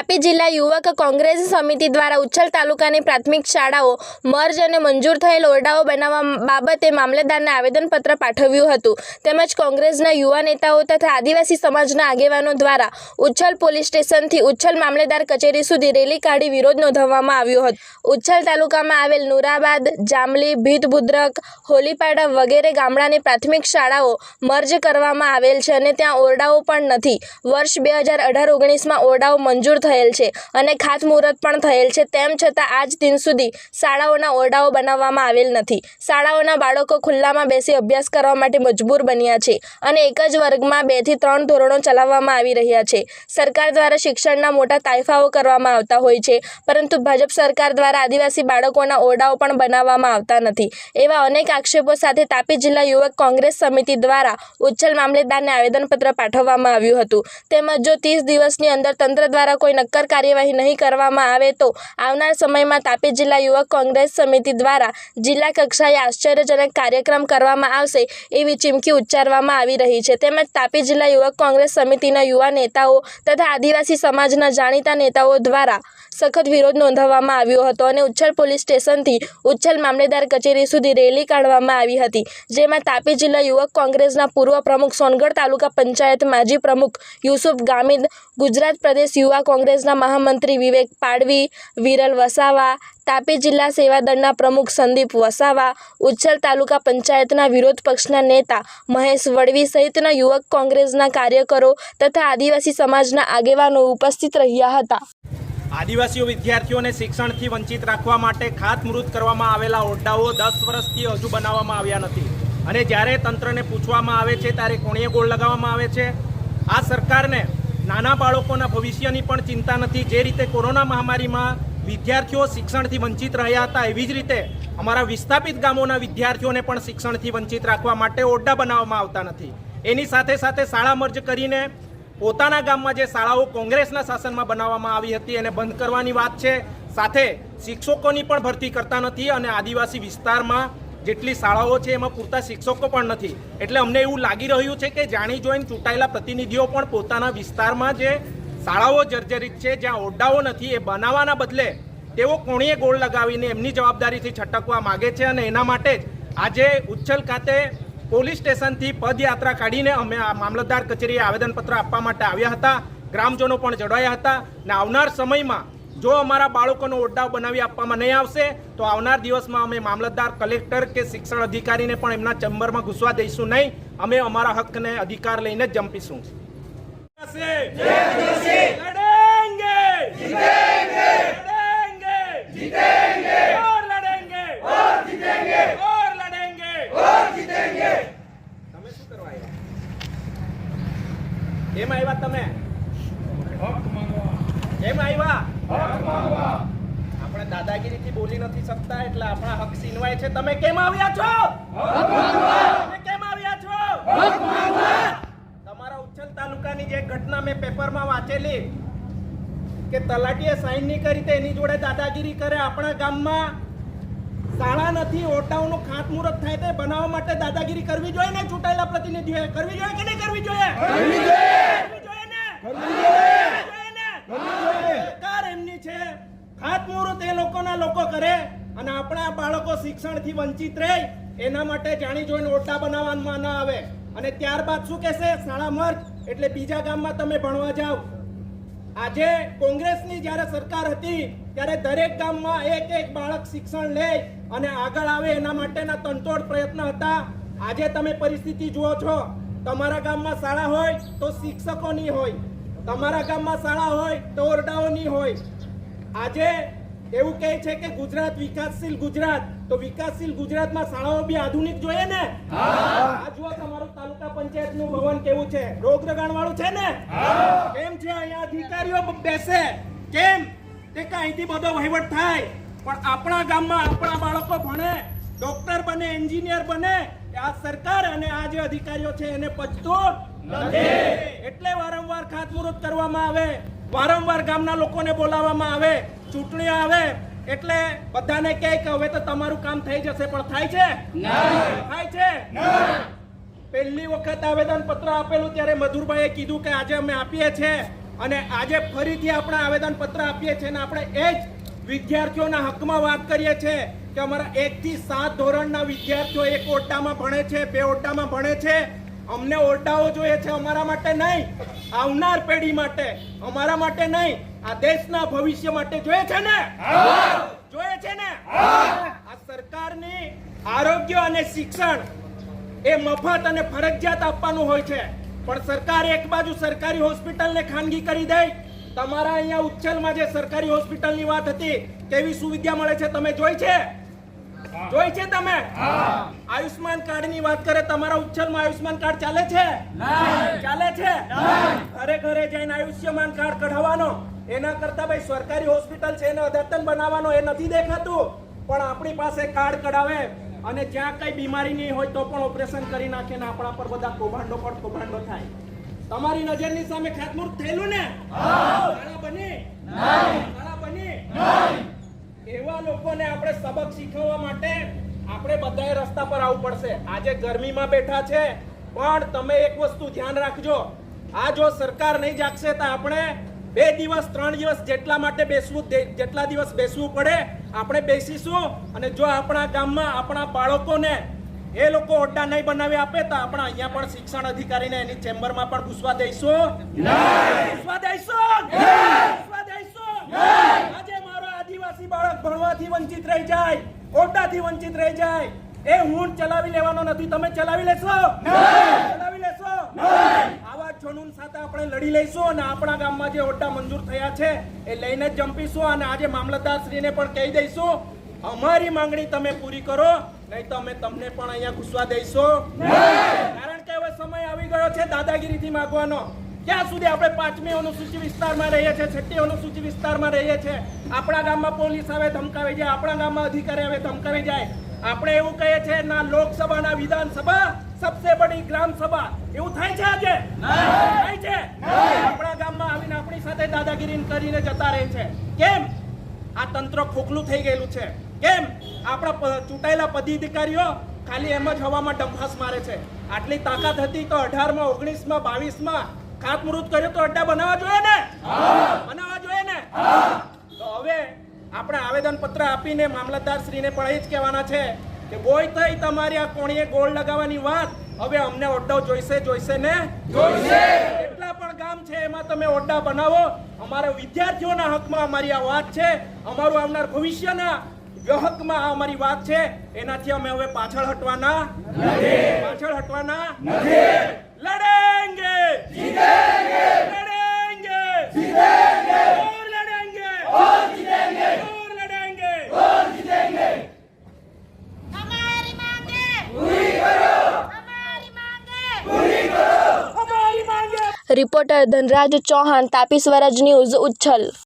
તાપી જિલ્લા યુવક કોંગ્રેસ સમિતિ દ્વારા ઉચ્છલ તાલુકાની પ્રાથમિક શાળાઓ મર્જ અને મંજૂર થયેલ ઓરડાઓ બનાવવા બાબતે મામલતદારને આવેદનપત્ર પાઠવ્યું હતું. તેમજ કોંગ્રેસના યુવા નેતાઓ તથા આદિવાસી સમાજના આગેવાનો દ્વારા ઉચ્છલ પોલીસ સ્ટેશનથી ઉચ્છલ મામલેદાર કચેરી સુધી રેલી કાઢી વિરોધ નોંધાવવામાં આવ્યો હતો. ઉચ્છલ તાલુકામાં આવેલ નુરાબાદ જામલી ભીતભુદ્રક, હોલીપાડા વગેરે ગામડાની પ્રાથમિક શાળાઓ મર્જ કરવામાં આવેલ છે અને ત્યાં ઓરડાઓ પણ નથી. વર્ષ બે હજાર અઢાર ઓગણીસમાં ઓરડાઓ મંજૂર થયેલ છે અને ખાતમુહૂર્ત પણ થયેલ છે. તેમ છતાં આજ દિન સુધી શાળાઓના ઓરડાઓ બનાવવામાં આવેલ નથી. શાળાઓના બાળકો ખુલ્લામાં બેસી અભ્યાસ કરવા માટે મજબૂર બન્યા છે અને એક જ વર્ગમાં બેથી ત્રણ ધોરણો ચલાવવામાં આવી રહ્યા છે. સરકાર દ્વારા શિક્ષણના મોટા તાયફાઓ કરવામાં આવતા હોય છે, પરંતુ ભાજપ સરકાર દ્વારા આદિવાસી બાળકોના ઓરડાઓ પણ બનાવવામાં આવતા નથી. એવા અનેક આક્ષેપો સાથે તાપી જિલ્લા યુવક કોંગ્રેસ સમિતિ દ્વારા ઉચ્છલ મામલેદારને આવેદનપત્ર પાઠવવામાં આવ્યું હતું. તેમજ જો ત્રીસ દિવસની અંદર તંત્ર દ્વારા કોઈ નક્કર કાર્યવાહી નહીં કરવામાં આવે તો આવનાર સમયમાં તાપી જિલ્લા યુવક કોંગ્રેસ સમિતિ દ્વારા જિલ્લા કક્ષાએ આશ્ચર્યજનક કાર્યક્રમ કરવામાં આવશે એવી ચીમકી ઉચ્ચારવામાં આવી રહી છે. તેમજ તાપી જિલ્લા યુવક કોંગ્રેસ સમિતિના યુવા નેતાઓ તથા આદિવાસી સમાજના જાણીતા નેતાઓ દ્વારા સખત વિરોધ નોંધાવવામાં આવ્યો હતો અને ઉચ્છલ પોલીસ સ્ટેશનથી ઉચ્છલ મામલેદાર કચેરી સુધી રેલી કાઢવામાં આવી હતી, જેમાં તાપી જિલ્લા યુવક કોંગ્રેસના પૂર્વ પ્રમુખ સોનગઢ તાલુકા પંચાયત માજી પ્રમુખ યુસુફ ગામિદ ગુજરાત પ્રદેશ યુવા કોંગ્રેસના મહામંત્રી વિવેક પાડવી, વિરલ વસાવા, તાપી જિલ્લા સેવાદળના પ્રમુખ સંદીપ વસાવા, ઉચ્છલ તાલુકા પંચાયતના વિરોધ પક્ષના નેતા મહેશ વડવી સહિતના યુવક કોંગ્રેસના કાર્યકરો તથા આદિવાસી સમાજના આગેવાનો ઉપસ્થિત રહ્યા હતા. આદિવાસીઓ વિદ્યાર્થીઓને શિક્ષણથી વંચિત રાખવા માટે ખાતમૃત કરવામાં આવેલા ઓરડાઓ દસ વર્ષથી હજુ બનાવવામાં આવ્યા નથી. અને જ્યારે તંત્રને પૂછવામાં આવે છે, ત્યારે કોણીએ ગોળ લગાવવામાં આવે છે. આ સરકારને નાના બાળકોના ભવિષ્યની પણ ચિંતા નથી. જે રીતે કોરોના મહામારીમાં વિદ્યાર્થીઓ શિક્ષણથી વંચિત રહ્યા હતા, એવી જ રીતે અમારા વિસ્થાપિત ગામોના વિદ્યાર્થીઓને પણ શિક્ષણથી વંચિત રાખવા માટે ઓરડા બનાવવામાં આવતા નથી. એની સાથે સાથે શાળા મર્જ કરીને પોતાના ગામમાં જે શાળાઓ કોંગ્રેસના શાસનમાં બનાવવામાં આવી હતી એને બંધ કરવાની વાત છે. સાથે શિક્ષકોની પણ ભરતી કરતા નથી અને આદિવાસી વિસ્તારમાં જેટલી શાળાઓ છે એમાં પૂરતા શિક્ષકો પણ નથી. એટલે અમને એવું લાગી રહ્યું છે કે જાણી જોઈને ચૂંટાયેલા પ્રતિનિધિઓ પણ પોતાના વિસ્તારમાં જે શાળાઓ જર્જરિત છે, જ્યાં ઓરડાઓ નથી, એ બનાવવાના બદલે તેઓ કોણીએ ગોળ લગાવીને એમની જવાબદારીથી છટકવા માગે છે અને એના માટે જ આજે ઉચ્છલ ખાતે પોલીસ સ્ટેશનથી પદયાત્રા કાઢીને અમે આ મામલતદાર કચેરીએ આવેદનપત્ર આપવા માટે આવ્યા હતા. ગ્રામજનો પણ જોડાયા હતા ને આવનાર સમયમાં જો અમારા બાળકોનો ઓરડાવ બનાવી આપવામાં નહીં આવશે તો આવનાર દિવસમાં અમે મામલતદાર કલેક્ટર કે શિક્ષણ અધિકારીને પણ એમના ચેમ્બરમાં ઘૂસવા દઈશું નહીં. અમે અમારા હકને અધિકાર લઈને જ જંપીશું. કેમ આવ્યા તમે? કેમ આવ્યા? આપણે દાદાગીરીથી બોલી નથી શકતા એટલે આપણા હક છીનવાય છે. તમે કેમ આવ્યા છો? કેમ આવ્યા છો? તમારા ઉચ્છલ તાલુકાની જે ઘટના મેં પેપરમાં વાંચેલી કે તલાટીએ સાઈન નહીં કરી તે એની જોડે દાદાગીરી કરે આપણા ગામમાં? શાળા નથી ઓરડાઓનું ખાતમુહૂર્ત થાય તે બનાવવા માટે દાદાગીરી કરવી જોઈએ ને? ચૂંટાયેલા પ્રતિનિધિઓએ કરવી જોઈએ કે નહીં કરવી જોઈએ? કરવી જોઈએ. ને? કરવી જોઈએ. ને? સરકાર એમની છે. ખાતમુહૂર્ત એ લોકોના લોકો કરે અને આપણા બાળકો શિક્ષણથી વંચિત રહે એના માટે જાણી જોઈને ઓટા બનાવવામાં ન આવે. અને ત્યારબાદ શું કહેશે? શાળા મર્જ એટલે બીજા ગામમાં તમે ભણવા જાઓ. આજે કોંગ્રેસની જ્યારે સરકાર હતી, ત્યારે દરેક ગામમાં એક એક બાળક શિક્ષણ લે અને આગળ આવે એના માટેના તંતોડ પ્રયત્ન હતા. આજે તમે પરિસ્થિતિ જુઓ છો. તમારા ગામમાં શાળા હોય તો શિક્ષકો નહીં હોય. તમારા ગામમાં શાળા હોય તો ઓરડાઓ નહીં હોય. આજે એવું કહે છે કે ગુજરાત વિકાસશીલ ગુજરાત. તો વિકાસશીલ ગુજરાતમાં શાળાઓ બી આધુનિક જોઈએ ને? આ જુઓ તમારું તાલુકા પંચાયતનું ભવન કેવું છે. રોગ રગાણ વાળું છે ને? કેમ છે? અહીંયા અધિકારીઓ બેસે. કેમ? તે કે અહીંથી બધો વહીવટ થાય. પણ આપણા ગામમાં આપણા બાળકો ભણે ડોક્ટર બને એન્જિનિયર બને આ સરકાર અને આ જે અધિકારીઓ છે એને પચતું નથી. એટલે વારંવાર ખાતમુહૂર્ત કરવામાં આવે. વારંવાર ગામના લોકોને બોલાવવામાં આવે. ચૂંટણીઓ આવે એટલે બધાને કહે કે હવે તો તમારું કામ થઈ જશે પણ થાય છે? થાય છે? પહેલી વખત આવેદન પત્ર આપેલું ત્યારે મધુરભાઈએ કીધું કે આજે અમે આપીએ છીએ અને આજે ફરીથી આપણે આવેદનપત્ર આપીએ છીએ અને આપણે એ જ વિદ્યાર્થીઓના હકમાં વાત કરીએ છીએ કે અમારા એકથી સાત ધોરણના વિદ્યાર્થીઓ એક ઓરડામાં ભણે છે બે ઓરડામાં ભણે છે. અમને ઓરડાઓ જોઈએ છે અમારા માટે નહીં આવનાર પેઢી માટે અમારા માટે નહીં. આ દેશના ભવિષ્ય માટે જોઈએ છે ને? જોઈએ છે ને? આ સરકારની આરોગ્ય અને શિક્ષણ એ મફત અને ફરજિયાત આપવાનું હોય છે. પણ સરકાર એક બાજુ સરકારી હોસ્પિટલને ખાનગી કરી દે તમારા અહીંયા ઉચ્છલમાં જે સરકારી હોસ્પિટલની વાત હતી કેવી સુવિધા મળે છે તમે જોઈ છે? જોઈ છે તમે? આયુષ્માન કાર્ડની વાત કરે તમારા ઉચ્છલમાં આયુષ્માન કાર્ડ ચાલે છે? ચાલે છે? ઘરે ઘરે જઈને આયુષ્યમાન કાર્ડ કઢાવવાનો. એના કરતા ભાઈ સરકારી હોસ્પિટલ છે એને અદ્યતન બનાવવાનો એ નથી દેખાતું. પણ આપણી પાસે કાર્ડ કઢાવે અને જ્યાં કઈ બીમારી નહીં હોય તો પણ ઓપરેશન કરી નાખે ને આપણા પર બધા કૌભાંડો પર કૌભાંડો થાય. તમારી નજરની સામે ખાતમુહૂર્ત થયેલું ને? શાળા બની? શાળા બની? એવા લોકોને આપણે સબક શીખવવા માટે આપણે બધાએ રસ્તા પર આવવું પડશે. આજે ગરમીમાં બેઠા છે પણ તમે એક વસ્તુ ધ્યાન રાખજો. આ જો સરકાર નહીં જાગશે તો આપણે બે દિવસ ત્રણ દિવસ જેટલા માટે બેસવું જેટલા દિવસ બેસવું પડે આપણે બેસીશું. અને જો આપણા ગામમાં આપણા બાળકોને એ લોકો ઓરડા નહીં બનાવી આપે તો આપણે અહીંયા પણ શિક્ષણ અધિકારીને એની ચેમ્બરમાં પણ ઘૂસવા દઈશું. ઘૂસવા દઈશું. ઘૂસવા દઈશું. આજે મારો આદિવાસી બાળક ભણવાથી વંચિત રહી જાય ઓરડાથી વંચિત રહી જાય. એ હું ચલાવી લેવાનો નથી તમે ચલાવી લેશો? ચલાવી લેશો? જનૂન સાથે આપણે લડી લઈશું અને આપણા ગામમાં જે ઓરડા મંજૂર થયા છે એ લઈને જ જંપીશું અને આજે મામલતદારશ્રીને પણ કહી દઈશું, અમારી માંગણી તમે પૂરી કરો, નહીં તો અમે તમને પણ અહીંયા ઘૂસવા દઈશું. કારણ કે હવે સમય આવી ગયો છે દાદાગીરીથી માંગવાનો. ક્યાં સુધી આપણે પાંચમી અનુસૂચિ વિસ્તારમાં રહીએ છીએ, છઠ્ઠી અનુસૂચિ વિસ્તારમાં રહીએ છીએ? આપણા ગામમાં પોલીસ આવે, ધમકાવી જાય, આપણા ગામમાં અધિકારી આવે, ધમકાવી જાય. આપણે એવું કહીએ છીએ, ના લોકસભા ના વિધાનસભા સબસે બડી ગ્રામ સભા. એવું થાય છે આજે? થાય છે? આપણા ગામમાં આવીને આપણી સાથે દાદાગીરી કરીને જતા રહે છે. કેમ? આ તંત્ર ખોખલું થઈ ગયેલું છે. કેમ? આપણા ચૂંટાયેલા પદાધિકારીઓ ખાલી એમ જ હવામાં ડંફાસ મારે છે. આટલી તાકાત હતી તો અઢારમાં ઓગણીસમાં બાવીસમાં ખાતમુહૂર્ત કર્યો તો અડ્ડા બનાવવા જોઈએ ને? બનાવવા જોઈએ ને? તો હવે આપણે આવેદન પત્ર આપીને મામલતદાર શ્રીને પણ એ જ કહેવાના છે કે બોય થઈ તમારી આ કોણીએ ગોળ લગાવવાની વાત. હવે અમને ઓરડો જોઈશે જોઈશે ને? જોઈશે. કેટલા પણ ગામ છે એમાં તમે ઓરડા બનાવો. અમારા વિદ્યાર્થીઓના હકમાં અમારી આ વાત છે. અમારું આવનાર ભવિષ્યના હકમાં આ અમારી વાત છે. એનાથી અમે હવે પાછળ હટવાના પાછળ હટવાના લડેંગે. લડેંગે. और રિપોર્ટર ધનરાજ ચૌહાણ તાપી સ્વરાજ ન્યૂઝ ઉચ્છલ